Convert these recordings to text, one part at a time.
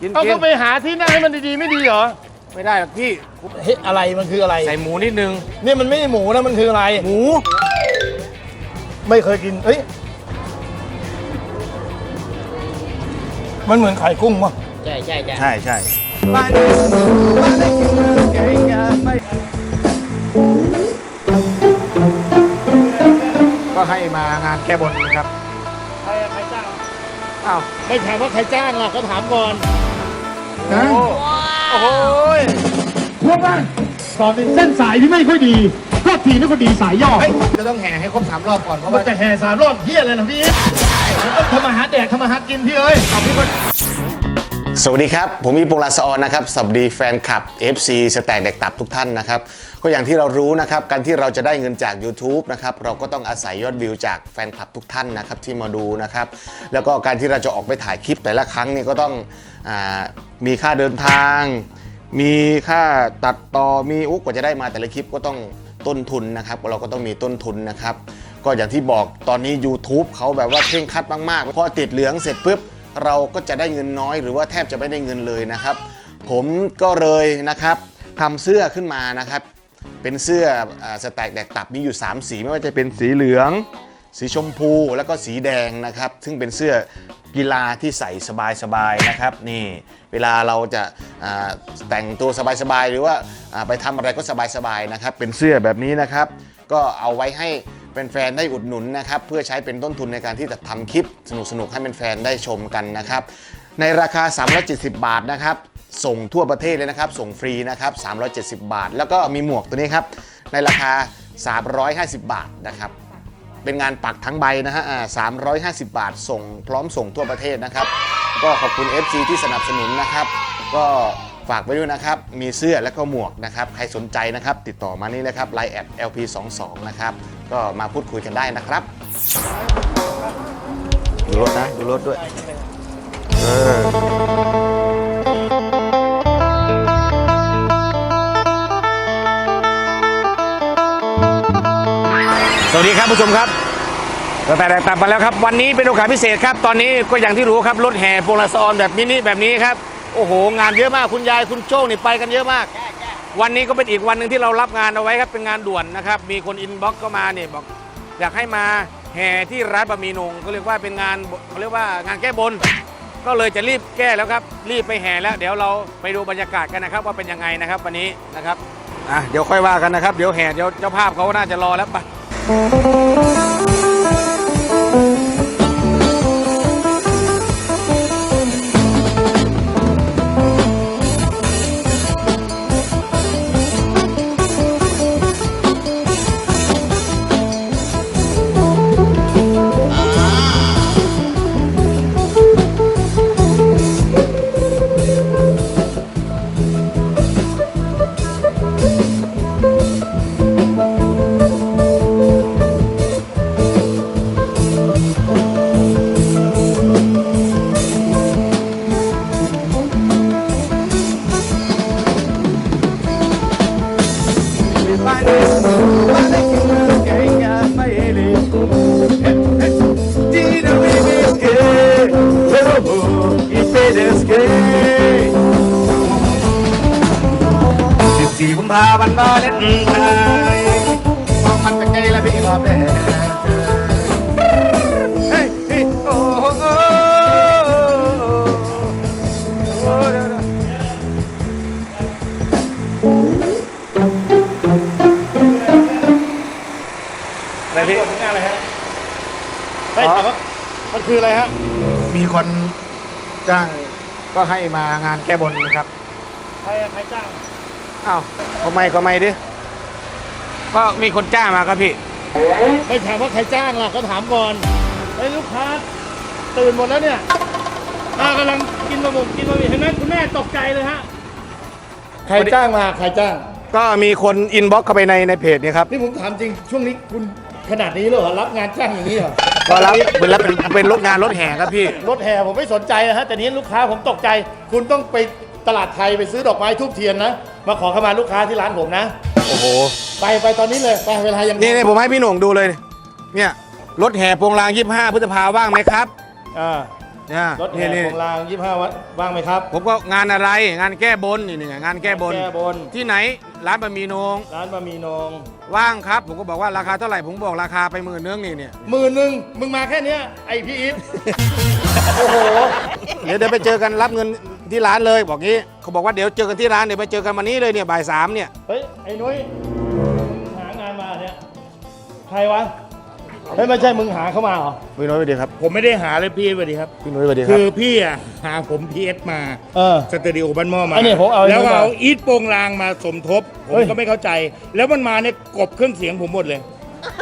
กินเอากิก็นไปหาที่นั่งให้มันดีๆไม่ดีเหรอ ไม่ได้หรอกพี่ เฮ้ยอะไรมันคืออะไร ใส่หมูนิดนึง เนี่ยมันไม่ใช่หมูนะมันคืออะไร หมู ไม่เคยกินเอ้ย มันเหมือนไข่กุ้งป่ะใช่ใช่ใช่ใช่ใช่ก็ให้มางานแก้บนนะครับ ใครใครจ้างอ้าว ไม่ถามว่าใครจ้างล่ะก็ถามก่อน นะโอ้โหยพวกนั้นตอนนี้เส้นสายที่ไม่ค่อยดีก็ทีนี่ก็ดีสายย่อเฮ้ยจะต้องแห่ให้ครบสามรอบก่อนเพราะมันว่าจะแห่สามรอบเฮียอะไรนะพี่ทำมาหาแดกทำมาหากินพี่เอ้ยสวัสดีครับ ผมอีปงลาสออนนะครับ สวัสดีแฟนคลับ FC สแต็กเด็กตับทุกท่านนะครับ ก็อย่างที่เรารู้นะครับการที่เราจะได้เงินจาก YouTube นะครับเราก็ต้องอาศัยยอดวิวจากแฟนคลับทุกท่านนะครับที่มาดูนะครับแล้วก็การที่เราจะออกไปถ่ายคลิปแต่ละครั้งนี่ก็ต้องอมีค่าเดินทาง มีค่าตัดต่อมีอุ๊กกว่าจะได้มาแต่ละคลิปก็ต้องต้นทุนนะครับเราก็ต้องมีต้นทุนนะครับก็อย่างที่บอกตอนนี้ YouTube เขาแบบว่าเคร่งคัดมากๆพอติดเหลืองเสร็จปุ๊บเราก็จะได้เงินน้อย หรือว่าแทบจะไม่ได้เงินเลยนะครับ ผมก็เลยนะครับทำเสื้อขึ้นมานะครับ เป็นเสื้อสแต็กแดกตับมีอยู่ 3 สีไม่ว่าจะเป็นสีเหลือง สีชมพูแล้วก็สีแดงนะครับ ซึ่งเป็นเสื้อกีฬาที่ใส่สบายๆนะครับนี่เวลาเราจะแต่งตัวสบายๆหรือว่าอ่าไปทำอะไรก็สบายๆนะครับ เป็นเสื้อแบบนี้นะครับ ก็เอาไว้ให้แฟนๆได้อุดหนุนนะครับ เพื่อใช้เป็นต้นทุนในการที่จะทำคลิปสนุกๆให้แฟนๆได้ชมกันนะครับ ในราคา 370 บาทนะครับ ส่งทั่วประเทศเลยนะครับ ส่งฟรีนะครับ 370 บาท แล้วก็มีหมวกตัวนี้ครับ ในราคา 350 บาทนะครับ เป็นงานปักทั้งใบนะฮะอ่า350บาท ส่งพร้อมส่งทั่วประเทศนะครับ ก็ขอบคุณ FC ที่สนับสนุนนะครับ ก็ฝากไว้ด้วยนะครับ มีเสื้อและก็หมวกนะครับ ใครสนใจนะครับ ติดต่อมานี่เลยครับ Line แอด LP22 นะครับ ก็มาพูดคุยกันได้นะครับ ดูรถนะ ดูรถด้วยส วัสดีครับผู้ชมครับกระแตแดกตับมาแล้วครับ วันนี้เป็นโอกาสพิเศษครับ ตอนนี้ก็อย่างที่รู้ครับรถแห่โปรลาซอนแบบมินิแบบนี้ครับ โอ้โห งานเยอะมากคุณยายคุณโจ้นี่ไปกันเยอะมาก วันนี้ก็เป็นอีกวันหนึ่งที่เรารับงานเอาไว้ครับเป็นงานด่วนนะครับ มีคนอินบ็อกซ์เข้ามาเนี่ยบอก อยากให้มาแห่ที่ร้านบะหมี่นงก็เรียกว่าเป็นงานเขาเรียกว่างานแก้บน ก็เลยจะรีบแก้แล้วครับ รีบไปแห่แล้ว เดี๋ยวเราไปดูบรรยากาศกันนะครับ ว่าเป็นยังไงนะครับ วันนี้นะครับอะเดี๋ยวค่อยว่ากันนะครับ เดี๋ยวแห่เดี๋ยวเจ้าภาพเขาน่าจะรอแล้วไป สี่กุ มภาพันธ์มาเล่นไทยมองมันเป็นไงล่ะพี่รอบแรกเฮ้ยเฮ้ยโอ้โหโอ้โหเดี๋ยวๆอะไรพี่งานอะไรฮะได้ถามว่ามันคืออะไรฮะ มีคนจ้างก็ให้มางานแก้บนนะครับ ใครใครจ้าง อ้าว ก็ไม่ก็ไม่ดิก็มีคนจ้างมาครับพี่ ไม่ถามว่าใครจ้างล่ะก็ถามก่อนไอ้ยลูกค้าตื่นหมดแล้วเนี่ยอ่ากำลังกินบะหมี่กินบะหมี่เห็นไหมคุณแม่ตกใจเลยฮะใครจ้างมาใครจ้างก็มีคนอินบ็อกเข้าไปในในเพจเนี่ยครับนี่ผมถามจริงช่วงนี้คุณขนาดนี้เลยเหรอรับงานจ้างอย่างนี้เหรอก็รับเป็นรับเป็นเป็นรถงานรถแห่ครับพี่ รถแห่ผมไม่สนใจนะฮะแต่นี้ลูกค้าผมตกใจ คุณต้องไป ตลาดไทยไปซื้อดอกไม้ทูบเทียนนะ มาขอเข้ามาลูกค้าที่ร้านผมนะ โอ้โห ไปไปตอนนี้เลย ไปเวลายังนี่นี่ผมให้พี่หน่งดูเลย เนี่ยรถแห่โปรงลาง 25 พฤษภาว่างไหมครับอ่าเนี่ยรถนี่แห่นี่โปรงลางยี่ห้าวัดว่างไหมครับ ผมก็งานอะไรงานแก้บนนี่นี่ไงงานแก้บน แก้บน ที่ไหนร้านบะหมี่โหนงร้านบะหมี่นงว่างครับ ผมก็บอกว่าราคาเท่าไหร่ผมบอกราคาไปหมื่นนึงนี่เนี่ยหมื่นหนึ่งมึงมาแค่เนี้ยไอพี่อีฟโอ้โห เดี๋ยวเดี๋ยวไปเจอกันรับเงิน ที่ร้านเลยบอกงี้เขาบอกว่าเดี๋ยวเจอกันที่ร้านเดี๋ยวไปเจอกันวันนี้เลยเนี่ยบ่ายสามเนี่ยเฮ้ย ไอ้นุ้ยมึงหางานมาเนี่ย ใครวะ เฮ้ย ไม่ใช่มึงหาเข้ามาเหรอ พี่น้อยสวัสดีครับผมไม่ได้หาเลยพี่สวัสดีครับ พี่น้อยสวัสดีครัคืบอพี่อะหาผมพีเอสมาเออ สตูดิโอบ้านหม้อมา อันนี้ผมเอาแล้วก็ไอ้นี่มาเอาอีทโปรงลางมาสมทบ ผเฮ้มย ก็ไม่เข้าใจ แล้วมันมาเนี่ยกบเครื่องเสียงผมหมดเลย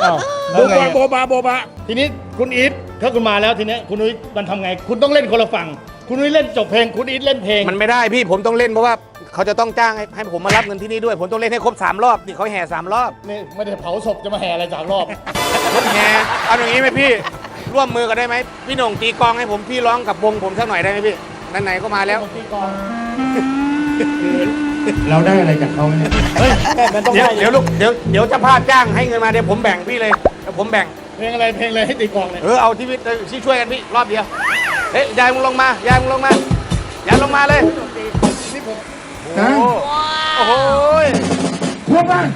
อ้าวโบแล้วไงบาอะโบบาโบบาทีนี้คุณอีทถ้าคุณมาแล้วทีเนี้ยคุณนุ้ยมันทำไง คุณต้องเล่นคนละฝั่ง คุณนุ้ยเล่นจบเพลง คุณอีทเล่นเพลง มันไม่ได้พี่ผมต้องเล่นเพราะว่าเขาจะต้องจ้างให้ให้ผมมารับเงินที่นี่ด้วย ผมต้องเล่นให้ครบสามรอบนี่เขาแห่สามรอบนี่ไม่ได้เผาศพจะมาแห่อะไรจากรอบ รถแห่เอาอย่างนี้ไหมพี่ ร่วมมือกันได้ไหมพี่หน่งตีกลองให้ผมพี่ร้องกับวงผมสักหน่อยได้ไหมพี่ไหนๆก็มาแล้ว เราได้อะไรจากเขาเนี่ย เฮ้ยมันต้องเดี๋ยวได้เดี๋ยวลูกเดี๋ยวเดี๋ยวเจะพาพจ้างให้เงินมาเดี๋ยวผมแบ่งพี่เลยเดี๋ยวผมแบ่ง เพลงอะไรเพลงอะไรให้ตีกลองเนี่ยเออเอาที่พี่ที่ช่วยกันพี่รอบเดียวเฮ้ยยายมึงลงมายายมึงลงมายายลงมาเลยโอ้โหโอ้โหพวกบ้าน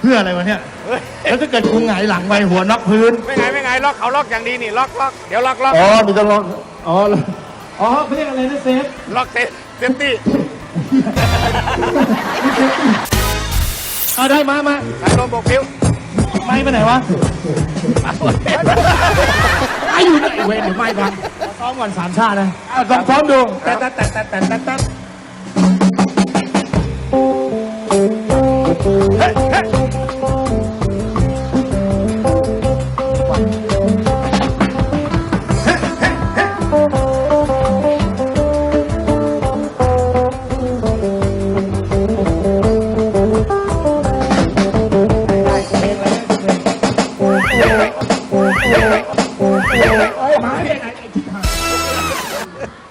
เพื่ออะไรวะเนี่ยเฮ้ยแล้วถ้าเกิดคุณหงายหลังไปหัวน็อกพื้นไม่ไงไม่ไงล็อกเขาล็อกอย่างดีนี่ล็อกล็อกเดี๋ยวล็อกล็อกอ๋อมีต้องล็อกอ๋ออ๋อเขาเรียกอะไรนะเซฟล็อกเซฟเซฟตี้เอาได้มามาสายลมบกพิ้ว ไม่ไปไหนวะไอ้อยู่ไหนเว้ยเดี๋ยวไม่พังซ้อมก่อนสามชาตินะอะลองซ้อมดูแต่แต่แต่แต่แต่แต่แต่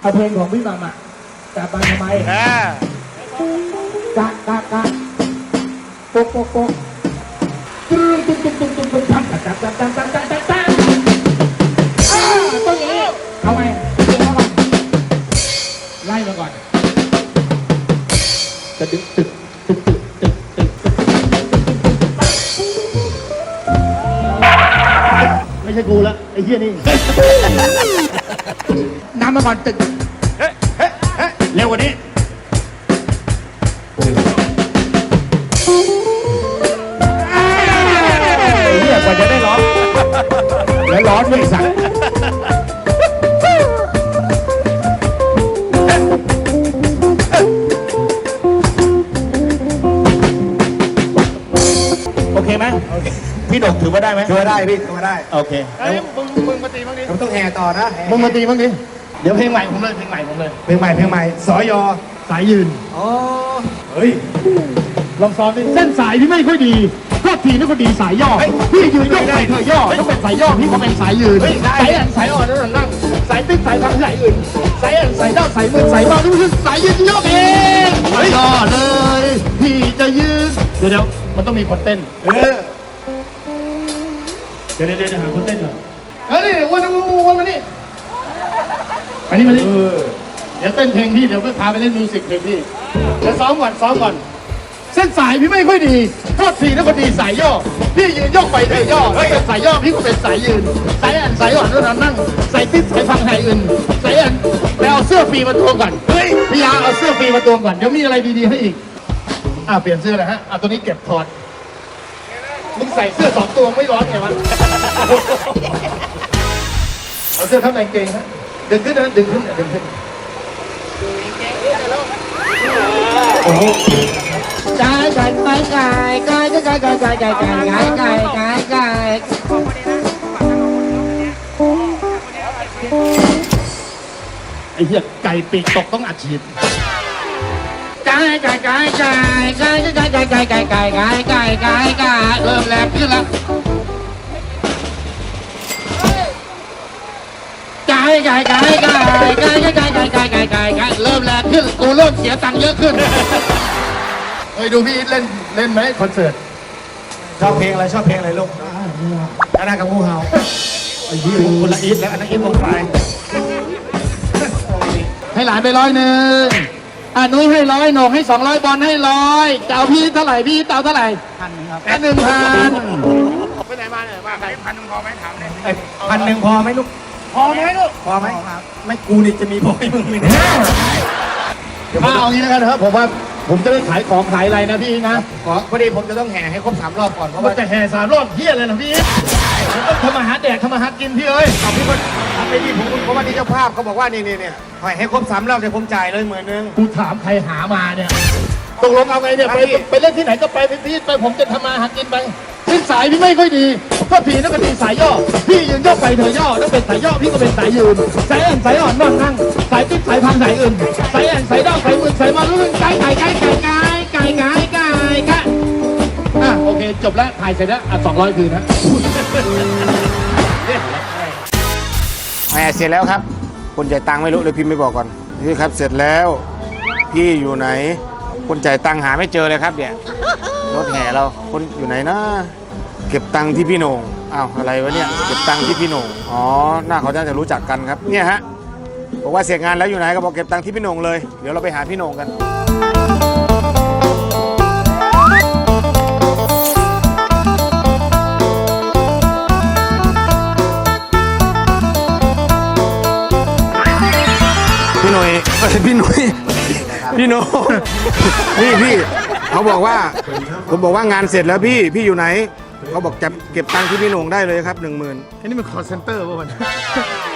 เอาเพลงของพี่มัมอะจับมาทำไมอ่ากะกะกะโป๊กโป๊กโป๊กตึ้งตึ้งตึ้งตึ้งตึ้งตึ้งจับจับจับจับจับจับจับจับอ่าต้องอย่างนี้เอาไงไล่มาก่อนจะตึกตึกตึกตึกตึกตึกตึกไม่ใช่กูละไอ้เหี้ยนี่ นำมาก่อนตึกเฮ้เฮ้เฮ้เร็วกว่านี้เฮียกว่าจะได้ร้องแล้วร้อนด้วยสักโอเคไหมพี่ดกถือว่าได้ไหมช่วยได้พี่ช่วยได้ โอเค เฮ้ยมึงมึงมาตีบ้างดิผมต้องแห่ต่อนะ มึงมาตีบ้างดิ เดี๋ยวเพลงใหม่ผมเลยเพลงใหม่ผมเลยเพลงใหม่เพลงใหม่สอยอสายยืนอ๋อเฮ้ยลองซ้อมดิเส้นสายที่ไม่ค่อยดีโทษทีนี่ก็ดีสายย่อพี่ยืนยกไปเธอย่อต้องเป็นสายย่อพี่ก็เป็นสายยืนสายแอนสายอ่อนนั่นนั่งสายติ๊กสายทางสายอื่นสายแอนสายด้านสายมือสายบ้านี่คือสายยืนยกเองสายย่อเลยพี่จะยืนเดี๋ยวเดี๋ยวมันต้องมีคนเต้นเออเดี๋ยวเดี๋ยวเดี๋ยวหาคนเต้นก่อนเฮ้ยนี่วันนี้วันมานี่ มานี่มานี่เดี๋ยวเต้นเพลงพี่เดี๋ยวไปพาไปเล่นมิวสิกเพลงพี่เดี๋ยวซ้อมก่อนซ้อมก่อน เส้นสายพี่ไม่ค่อยดีโทษทีนะคนดีสายย่อ พี่ยืนยกไปเธอย่อถ้าเป็นสายย่อพี่ก็เป็นสายยืน สายอันสายอ่อนนั่นนั่งสายติดสายฟังสายอื่นสายอันไปเอาเสื้อฟรีมาตวงก่อนเฮ้ยพี่ยาเอาเสื้อฟรีมาตวงก่อนเดี๋ยวมีอะไรดีๆให้อีกอ่าเปลี่ยนเสื้อเลยฮะอ่าตัวนี้เก็บถอดมึงใส่เสื้อสองตัวไม่ร้อนไงวะเอาเสื้อทับในกางเกงฮะ ดึงขึ้นนะดึงขึ้นดึงขึ้นไก่ไก่ไก่ไก่ไก่ไก่ไก่ไก่ไก่ไก่ไก่ไก่ไก่ไก่ไอ้เหี้ยไก่ปีกตกต้องอัดฉีดไก่ไก่ไก่ไก่ไก่ไก่ไก่ไก่ไก่ไก่ไก่ไก่ไก่ไก่เริ่มแรงขึ้นแล้ว ไก่ไก่ไก่ไก่ไก่ไก่ไก่ไก่ไก่ไก่ไก่เริ่มแรงขึ้นกูเริ่มเสียตังค์เยอะขึ้นเฮ้ยดูพี่อีทเล่นเล่นไหมคอนเสิร์ตชอบเพลงอะไรชอบเพลงอะไรลูกคณะกับงูเห่าไอ้เหี้ยคนละอีทแล้วอันนั้นอีทวงไฟให้หลานไปร้อยหนึ่งอะนุ้ยให้ร้อยโหนงให้สองร้อยบอลให้ร้อยจะเอาพี่เท่าไหร่พี่เต่าเท่าไหร่พันหนึ่งครับหนึ่งพันไปไหนมาเนี่ยมาใครพันหนึ่งพอไหมถามเลยพันหนึ่งพอไหมลูก พอไหมลูกพอไหมไม่กูนี่จะมีพอให้มึงไหมเนี่ยเดี๋ยวมาเอางี้แล้วกันนะครับผมว่าผมจะไม่ขายของขายอะไรนะพี่นะ ขอพอดีผมจะต้องแห่ให้ครบสามรอบก่อนเพราะมัว่านจะแห่สามรอบเฮียเลยนะพี่ผมต้องทำมาหาแดกทำมาหากินพี่เอ้ยเอาพี่ก็ทำไปดิผมเพราะว่านี่เจ้าภาพเขาบอกว่านี่นี่เนี่ยปล่อยให้ครบสามรอบเดี๋ยวผมจ่ายเลยหมื่นหนึงกูถามใครหามาเนี่ยตกลงเอาไงเนี่ยไปครับพี่ไปเล่นที่ไหนก็ไปไปพี่ไปผมจะทำมาหากินไป เป็นสัยพี่ไม่ค่อยดีก็พี่นั่นก็ดีสายย่อ พี่ยืนย่อไปเธอย่อแล้วเป็นสายย่อพี่ก็เป็นสายยืน สายอ่อนสายอ่อนนอนนั่งสายติ๊กสายพังสายอื่น สายอ่อนสายดอกสายมือสายมาลุ้นไก่ไก่ไก่ไก่ไก่ไก่ไก่ไก่ไก่อะโอเคจบแล้วถ่ายเสร็จแล้วอะสองร้อยคืนนะแหมเสร็จแล้วครับ คนจ่ายตังค์ไม่รู้เลยพิมพ์ไม่บอกก่อนนี่ครับเสร็จแล้วพี่อยู่ไหน คนจ่ายตังค์หาไม่เจอเลยครับเนี่ยรถแห่เราคนอยู่ไหนนะ เก็บตังค์ที่พี่โหน่งอ้าวอะไรวะเนี่ยเก็บตังค์ที่พี่โหน่งอ๋อหน้าเขาน่าจะรู้จักกันครับเนี่ยฮะบอกว่าเสร็จงานแล้วอยู่ไหนก็บอกเก็บตังค์ที่พี่โหน่งเลยเดี๋ยวเราไปหาพี่โหน่งกันพี่หนุ่ยเอ้ยพี่หนุ่ยพี่โหนงพี่พี่เขาบอกว่า ผมบอกว่างานเสร็จแล้วพี่พี่อยู่ไหน เขาบอกจะเก็บตังค์ที่พี่โหนงได้เลยครับหนึ่งหมื่นอันนี้มันคอร์เซนเตอร์ป่ะมัน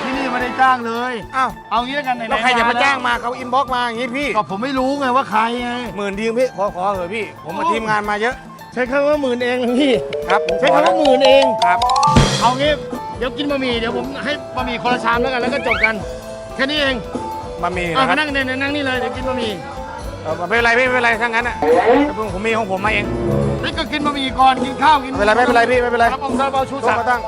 ที่นี่ไม่ได้จ้างเลย อ้าวเอางี้แล้วกันไหนๆแล้วใครจะมาแล้วจ้างมาเขาอินบ็อกมาอย่างนี้พี่ก็ผมไม่รู้ไงว่าใครไง หมื่นดีพี่ขอขอเถอะพี่ ผมมาทีมงานมาเยอะ ใช้คำว่าหมื่นเองนะพี่ ครับผมใช้ขอคำแล้วว่าหมื่นเอง ครับ เอางี้เดี๋ยวกินบะหมี่เดี๋ยวผมให้บะหมี่คนละชามแล้วกันแล้วก็จบกัน แค่นี้เองบะหมี่อะนะคมารับ นั่งเนี่ยนั่งนี่เลยเดี๋ยวกินบะหมี่เออไม่เป็นไรพี่ไม่เป็นไรทั้งนั้นอะผมผมมีของผมมาเองนี่ก็กินบะหมี่ก่อนกินข้าวกินไม่เป็นไรไม่เป็นไรพี่ไม่เป็นไรซาลาเปาซาลาเปาชูต้ศัอกงดิ์มาตั้ง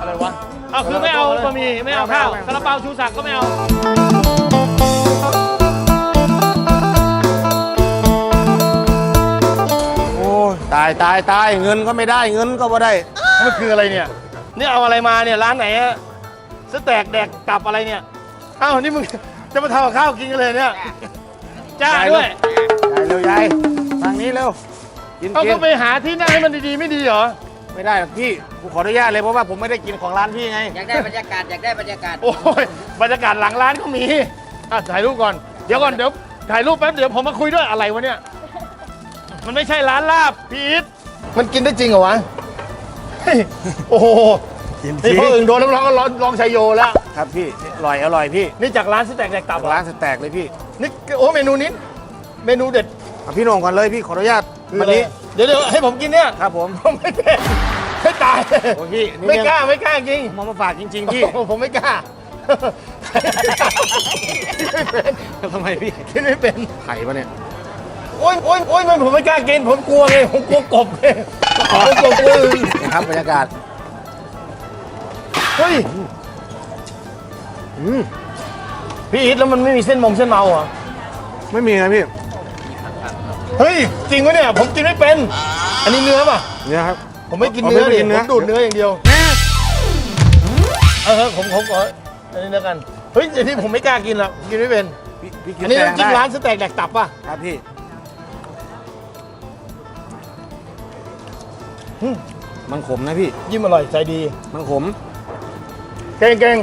อะไรวะเอาคือไม่เอาบะหมี่ไม่เอาข้าวไม่เอาซาลาเปาชูศักดิ์ก็ไม่เอาโอ้ยตายตายตายเงินก็ไม่ได้เงินก็ไม่ได้มันคืออะไรเนี่ยนี่เอาอะไรมาเนี่ยร้านไหนอะสแต็กแดกตับอะไรเนี่ยอ้าวนี่มึงจะมาทำกับข้าวกินกันเลยเนี่ย จ้าด้วยยายเร็วยายทางนี้เร็วกินเอากิก็นไปหาที่นั่งให้มันดีๆไม่ดีเหรอ ไม่ได้หรอกพี่กูขออนุญาตเลยเพราะว่าผมไม่ได้กินของร้านพี่ไง อยากได้บรรยากาศอยากได้บรรยากาศ โอ้ยบรรยากาศหลังร้านก็มีอะถ่ายรูปก่อน เดี๋ยวก่อนเดี๋ยวถ่ายรูปแป๊บเดี๋ยวผมมาคุยด้วยอะไรวะเนี่ย มันไม่ใช่ร้านลาบพีทมันกินได้จริงเหรอวะเฮ้ยโอ้โห กินนี่สิพวกอื่นโดนน้ำร้อนก็ร้อนลองชัยโยแล้ว ครับพี่อร่อยอร่อยพี่นี่จากร้านสแต็กแดกตับเหรอร้านสแต็กเลยพี่นี่โอ้เมนูนี้ เมนูเด็ดเอาพี่โหน่งก่อนเลยพี่ขออนุญาตคือวันอะไรนี้เดี๋ยวเดี๋ยวให้ผมกินเนี่ยครับผมผมไม่เป็นไม่ตาย โอ้ยพี่นี่ไม่ยังกล้าไม่กล้าจริง ผมเอามาฝากจริง ๆ พี่โอ้ผมไม่กล้าไม่เป็นทำไมพี่กินไม่เป็นไข่ปะเนี่ยโอ้ยโอ้ยโอ้ยมันผมไม่กล้ากิน ผมกลัวไงผมกลัวกบไงผมกลัวกลัวอื่น นะครับบรรยากาศ เฮ้ยอืมพี่อีทแล้วมันไม่มีเส้นมงเส้นเมาเหรอไม่มีนะพี่เฮ้ยจริงวะเนี่ยผมกินไม่เป็น อันนี้เนื้อป่ะ เนี่ยครับ ผมไม่กินอ๋อเนื้อไม่ดิกินผเนื้อมดูดเนื้ออย่างเดียวเออผมผมขออันนี้แล้วกันเฮ้ยอันนี้ผมไม่กล้ากินหรอกกินไม่เป็นพี่พี่กินอันนี้แตงน้ำจิ้มได้ร้านสเต็กแดกตับป่ะครับพี่อืมมันขมนะพี่ ยิ้มอร่อยใจดีมันขม เก่งเก่ง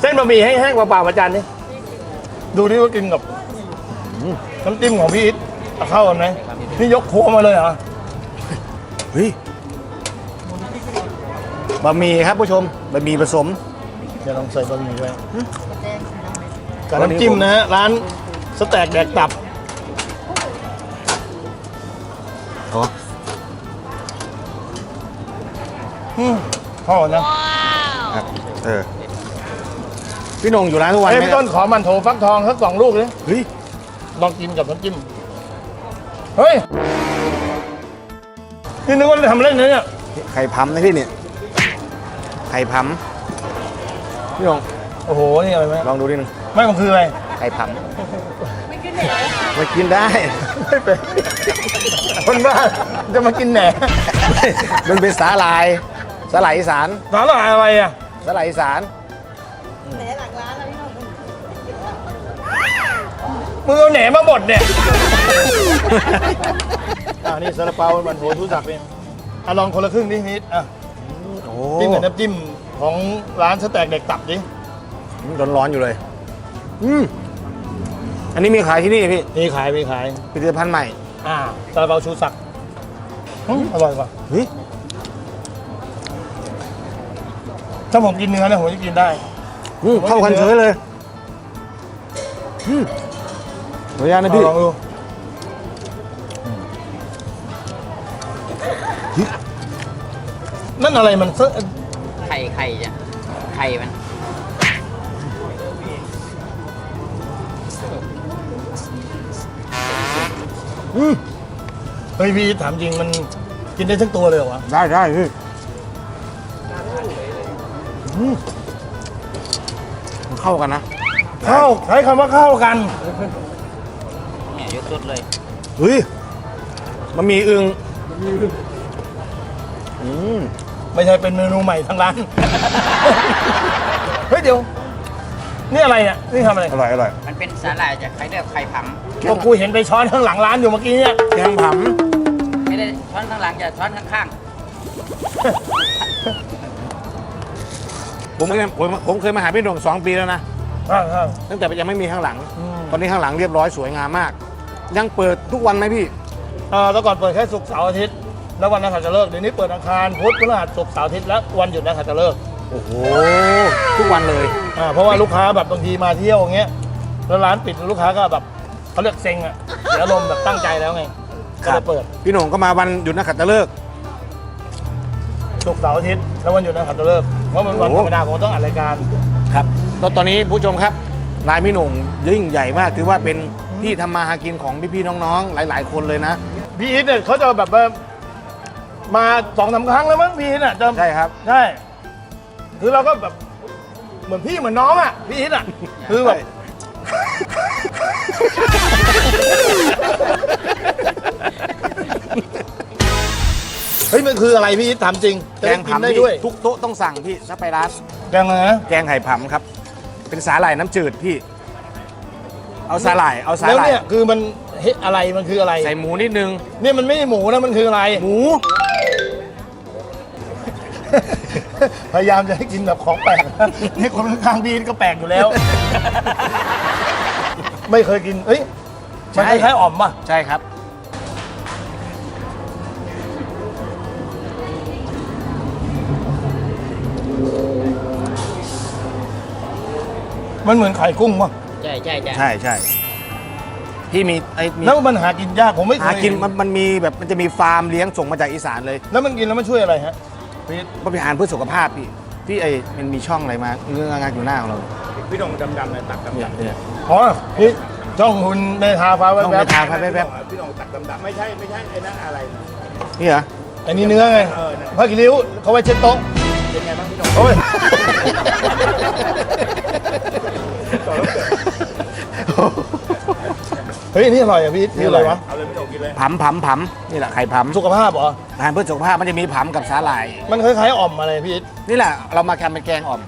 เส้นบะหมี่แห้งๆเปล่าๆประจานนี่ดูนี่ว่ากินกับน้ำจิ้มของพี่อิทเอาเข้ากันไหมนี่ยกครัวมาเลยเหรอเฮ้ยบะหมี่ครับผู้ชมบะหมี่ผสมเดี๋ยวลองใส่บะหมี่ไว้กับน้ำจิ้มนะฮะร้านสเต็กแดกตับอ๋ออืมพ่อนะครับเออ พี่โหนงอยู่ร้านทุกวันเฮ้ยไหมพี่ต้นขอมันโถฟักทองสักสองลูกเลยเฮ้ยลองกินกับน้ำจิ้มเฮ้ยนี่นึกว่าจะทำเล่นนะเนี่ยไข่พัมนะพี่เนี่ยไข่พัมพี่โหนงโอ้โหนี่อะไรไหมลองดูนิดนึงไม่มันคืออะไรไข่พัมมากินได้ไม่เป็นคนบ้าจะมากินแหนมันเป็นสาหร่ายสาหร่ายอีสานสาหร่ายอะไรอะสาหร่ายอีสาน มึงเอาแหนมาบดเนี่ย อ่านี่ซาลาเปามันโถชูศักดิ์เองอะลองคนละครึ่งดินิดอะโอ้จิ้มกับน้ำจิ้มของร้านสแต็กเด็กตับดิร้อนร้อนๆอยู่เลย อืมอันนี้มีขายที่นี่พี่ มีขายมีขาย ผลิตภัณฑ์ใหม่ อ่าซาลาเปาชูศักดิ์อืมอร่อยว่ะเฮ้ย ถ้าผมกินเนื้อเนี่ยผมจะกินได้ อืมเข้ากันเฉยเลย อืม ขออนุญาตนะเอาพี่ลองดูนั่นอะไรมันเสื้อไข่ไข่จ้ะไข่มันเฮ้ยพี่ถามจริงมันกินได้ทั้งตัวเลยเหรอวะได้ได้พี่อืมมันเข้ากันนะ เข้าใช้คำว่าเข้ากันเนี่ยยก สุดเลย เฮ้ยมันมีอึงอืมไม่ใช่เป็นเมนูใหม่ทางร้าน เฮ้ยเดี๋ยว นี่อะไรเนี่ย นี่ทำอะไรอร่อยอร่อยมันเป็นสาหร่ายจากไข่เลือกไข่ผำก็กูเห็นไปช้อนข้างหลังร้านอยู่เมื่อกี้เนี่ยแกงผไม่ได้ช้อนข้างหลังจะช้อนข้างำผมเคยผมผมเคยมาหาพี่หน่งสองปีแล้วนะอ่าอ่าตั้งแต่ยังไม่มีข้างหลัง อืม ตอนนี้ข้างหลังเรียบร้อยสวยงามมาก ยังเปิดทุกวันไหมพี่ อ่าแล้วก่อนเปิดแค่ศุกร์เสาร์อาทิตย์ แล้ววันนักขัตฤกษ์เดี๋ยวนี้เปิดอังคารพุธพฤหัสศุกร์เสาร์อาทิตย์และวันหยุดนักขัตฤกษ์โอ้โห ทุกวันเลย อ่าเพราะว่าลูกค้าแบบบางทีมาเที่ยวอย่างเงี้ยแล้วร้านปิดลูกค้าก็แบบเขาเรียกเซ็งอะเสียอารมณ์แบบตั้งใจแล้วไงก็เลยเปิดพี่หน่งก็มาวันหยุดนักขัตฤกษ์ ศุกร์เสาร์อาทิตย์แล้ววันหยุดนักขัตฤกษ์เพราะมันวันโอ้ธรโหรมดาผมต้องอัดรายการ ครับแล้วตอนนี้ผู้ชมครับร้านพี่หน่งยิ่งใหญ่มากถือว่าเป็น ที่ทำมาหากินของพี่ๆน้องๆ หลาย ๆ คนเลยนะ พี่อีทเนี่ยเขาจะแบบว่ามาสองสามครั้งแล้วมั้งพี่อีทอะจะใช่ครับ ใช่ คือเราก็แบบเหมือนพี่เหมือนน้องอะพี่อีทอะ คือแบบ เฮ้ยมันคืออะไรพี่อีทถามจริงจะแกได้งกินผำได้ที่ด้วยทุกโต๊ะต้องสั่งพี่ถ้าไปร้าน แกงอะไรนะแกงไข่ผำครับ เป็นสาหร่ายน้ำจืดพี่ เอาสาหร่ายเอาสาแล้วหร่ายเนี่ยคือมันเฮ้ยอะไรมันคืออะไรใส่หมูนิดนึง เนี่ยมันไม่ใช่หมูนะมันคืออะไร หมู พยายามจะให้กินแบบของแปลกนะนี่คนข้างๆพี่ก็แปลกอยู่แล้ว ไม่เคยกินเอ้ยมันคล้ายๆอ่อมป่ะใช่ครับ มันเหมือนไข่กุ้งป่ะๆใช่ใช่ใช่ใช่ใช่พี่มีไอ้มีแล้วมันหากินยากผมไม่เคหายกินมันมันมีแบบมันจะมีฟาร์มเลี้ยงส่งมาจากอีสานเลยแล้วมันกินแล้วมันช่วยอะไรฮะพี่บริหารเพื่อสุขภาพพี่ที่ไอ้มันมีช่องอะไรมาเงื่องานอยู่หน้าของเราพี่ดงดำๆเลยตักดำเนี่ยเนี่ยอ๋อพี่ช่องคุณเมทาฟ้าแวต้องไปบทานไปแป๊บพี่ดงตักดำๆไม่ใช่ไม่ใช่ไอ้นั่นอะไรนะๆนี่เหรอๆอันนี้เนื้อไงเออนั่นผ้ากิริ้วเขาไว้เช็ดโต๊ะเป็นไงบ้างพี่ดงโอ้ย เฮ้ยอันนี่อร่อยอะพี่นี่อะไรวะเอาเลยพี่ดงกินเลยผำผำผำนี่แหละไข่ผำสุขภาพเหรอ อาหารเพื่อสุขภาพมันจะมีผำกับสาหร่าย มันคล้ายๆอ่อมอะไรพี่นี่แหละเรามาทำเป็นแกงอ่อม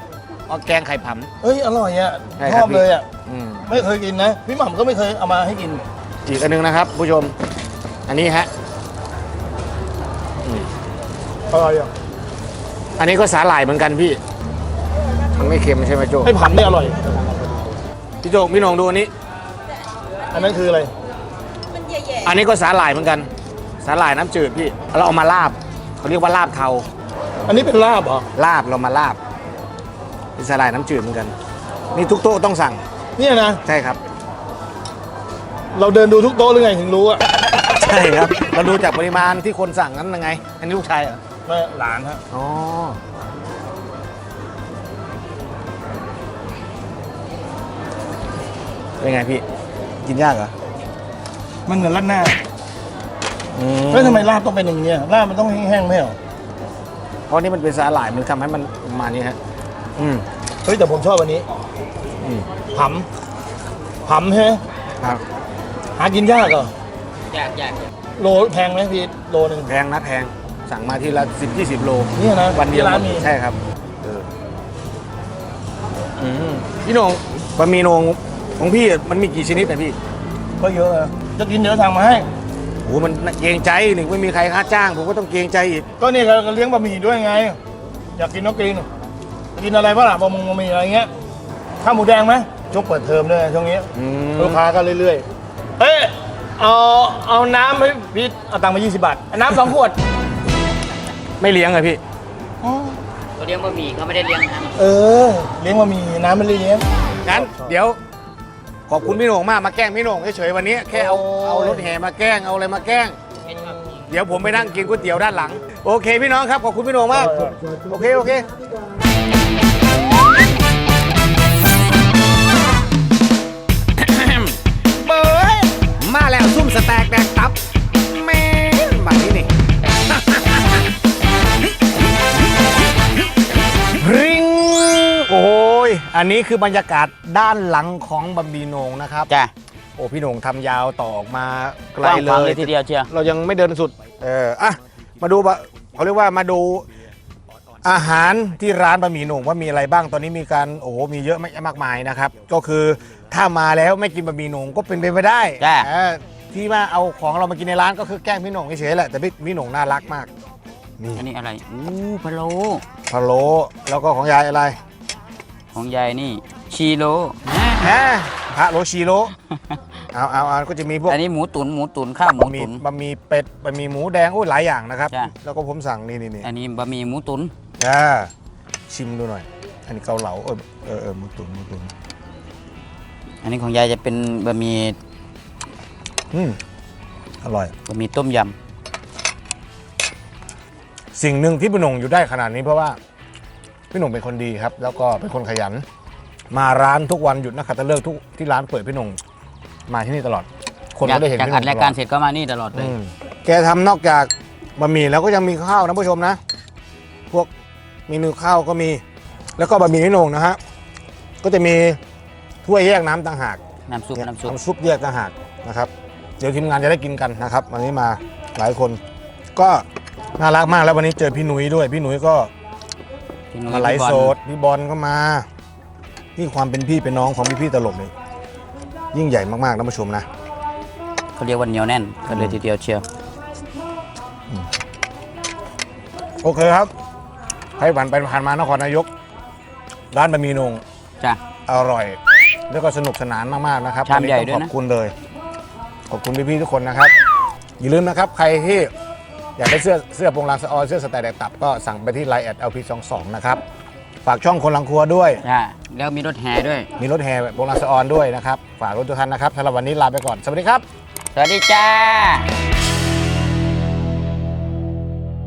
เอาแกงไข่ผำเฮ้ยอร่อยอะใช่ชครับอบเลยอะอืมไม่เคยกินนะพี่หม่ำก็ไม่เคยเอามาให้กินอีกอันหนึงนะครับ ผู้ชม อันนี้ฮะ อร่อยอะอันนี้ก็สาหร่ายเหมือนกันพี่ มันไม่เค็มใช่ไหมโจไอ้ผัมนี่อร่อย พี่โจพี่นงดูอันนี้ อันนั้นคืออะไรอันนี้ก็สาหร่ายเหมือนกัน สาหร่ายน้ำจืดพี่เราเอามาลาบเขาเรียกว่าลาบเทาอันนี้เป็นลาบเหรอ ลาบเรามาลาบเป็นสาหร่ายน้ำจืดเหมือนกัน นี่ทุกโต๊ะต้องสั่งเนี่ยนะ ใช่ครับ เราเดินดูทุกโต๊ะหรือไงถึงรู้อะใช่ครับ เราดูจากปริมาณที่คนสั่งนั้นยังไง อันนี้ลูกชายเหรอไม่หลานฮะ อ๋อ เป็นไงพี่ กินยากเหรอมันเหมือนราดหน้าอืมแล้วทำไมลาบต้องเป็นอย่างเงี้ยลาบมันต้องแห้งๆไม่เหรอเพราะนี่มันเป็นสาหร่ายมันทำให้มันประมาณนี้ฮะ อืม เฮ้ยแต่ผมชอบอันนี้อืมผัมผัมใช่ไหมครับหากินยากเหรออยากอยากโลแพงไหมพี่โลหนึ่งแพงนะแพงสั่งมาทีละสิบยี่สิบโล เนี่ยนะวันเดียวที่ร้านมีใช่ครับอืมพี่โหนงบะหมี่โหนง ของพี่มันมีกี่ชนิดนะพี่ก็เยอะอะจะกินเดี๋ยวสั่งมาให้ โอ้โหมันเกรงใจนี่ไม่มีใครค่าจ้าง ผมก็ต้องเกรงใจอีกก็นี่เราเลี้ยงบะหมี่ด้วยไง อยากกินน้องกินกินอะไรบ้างล่ะบะหมงบะหมี่อะไรเงี้ยข้าวหมูแดงไหมช่วงเปิดเทอมด้วยช่วงนี้อืมลูกค้าก็เรื่อยๆเอ้ยเอาเอาน้ำให้พี่เอาตังค์มา20 บาทเอาน้ำสองขวดไม่เลี้ยงเลยพี่ตัวเลี้ยงบะหมี่เขาไม่ได้เลี้ยงน้เออ เลี้ยงบะหมี่น้ำไม่ได้เลี้ยงงั้นเดี๋ยว ขอบคุณพี่โหน่งมากมาแกล้งพี่โหน่งเฉยๆวันนี้แค่เอาโอ้ยเอารถแห่มาแกล้งเอาอะไรมาแกล้งำไม่ชอบกินเดี๋ยวผมไปนั่งกินก๋วยเตี๋ยวด้านหลัง โอเคพี่น้องครับขอบคุณพี่โหน่งมากโอเคโอเคเบยมาแล้วซุ่มสแต็กแดกตับแม่นมาที่นี่ อันนี้คือบรรยากาศด้านหลังของบะหมี่โหนงนะครับจ้ะโอ้พี่โหนงทำยาวต่อออกมาไกกลว้างเลขวางยเลยทีเดียวเชียวเรายังไม่เดินสุดเอออะมาดูบะเขาเรียกว่ามาดูอาหารที่ร้านบะหมี่โหน่งว่ามีอะไรบ้างตอนนี้มีการโอ้โหมีเยอะมากมายนะครับ ก็คือถ้ามาแล้วไม่กินบะหมี่โหน่งก็เป็นไปไม่ได้จ้ะ เออที่ว่าเอาของเรามากินในร้านก็คือแกล้งพี่โหน่งเฉยๆแหละแต่พี่พี่โหน่งน่ารักมากนี่อันนี้อะไรอู้พะโล้พะโล้แล้วก็ของยายอะไร ของยายนี่ชีโลแหมพระโลชีโลเอาเอาเอาก็จะมีพวกอันนี้หมูตุ๋นหมูตุ๋นข้าวหมูบะหมี่ตุ๋น บะหมี่เป็ดบะหมี่หมูแดงโอ้ยหลายอย่างนะครับ จ้ะ แล้วก็ผมสั่งนี่นี่นี่อันนี้บะหมี่หมูตุ๋นอ่าชิมดูหน่อย อันนี้เกาเหลาเออเออเออหมูตุ๋นหมูตุ๋นอันนี้ของยายจะเป็นบะหมี่อืมอร่อย บะหมี่ต้มยสิ่งหนึ่งที่พี่หนุ่งอยู่ได้ขนาดนี้เพราะว่า พี่หนุ่งเป็นคนดีครับ แล้วก็เป็นคนขยัน มาร้านทุกวันหยุดนักขัตฤกษ์ทุกที่ร้านเปิดพี่หนุ่งมาที่นี่ตลอด คนำอยาก็กได้เห็นจากพี่หอันุ่ดงรายตการลอดเสร็จก็มานี่ตลอดเลย อืมแกทำนอกจากบะหมี่แล้วก็ยังมีข้าวนะผู้ชมนะ พวกเมนูข้าวก็มี แล้วก็บะหมี่พี่หนุ่งนะฮะก็จะมีถ้วยแยกน้ำต่างหาก น้ำซุปน้ำซุปทำซุปแยกต่างหากนะครับ เดี๋ยวทีมงานจะได้กินกันนะครับ วันนี้มาหลายคน ก็น่ารักมากแล้ววันนี้เจอพี่หนุ่ยด้วย พี่หนุ่ยก็ พี่นุ้ยมาไลฟ์พี่บอสดพี่บอลก็มา นี่ความเป็นพี่เป็นน้องของพี่พี่ๆตลกนี่ยิ่งใหญ่มากๆท่านผู้ชมนะ เขาเรียกว่าเหนียวแน่นกันเลยทีเดียวเชียว โอเคครับ ใครผ่านไปผ่านมานครนายก ร้านบะหมี่โหนงจ้ะ อร่อย แล้วก็สนุกสนานมากๆนะครับชามใหญ่วันนี้ด้วยต้องนะ ขอบคุณเลย ขอบคุณพี่ๆทุกคนนะครับ อย่าลืมนะครับ ใครที่ อยากได้เสื้อเสื้อโปรงลางสะออนเสื้อสแตนแดกตับก็สั่งไปที่ไลน์แอด LP22 นะครับ ฝากช่องคนลังครัวด้วยจ้ะแล้วมีรถแห่ด้วย มีรถแห่โปรงลางสะออนด้วยนะครับ ฝากรถทุกท่านนะครับสำหรับวันนี้ลาไปก่อน สวัสดีครับ สวัสดีจ้า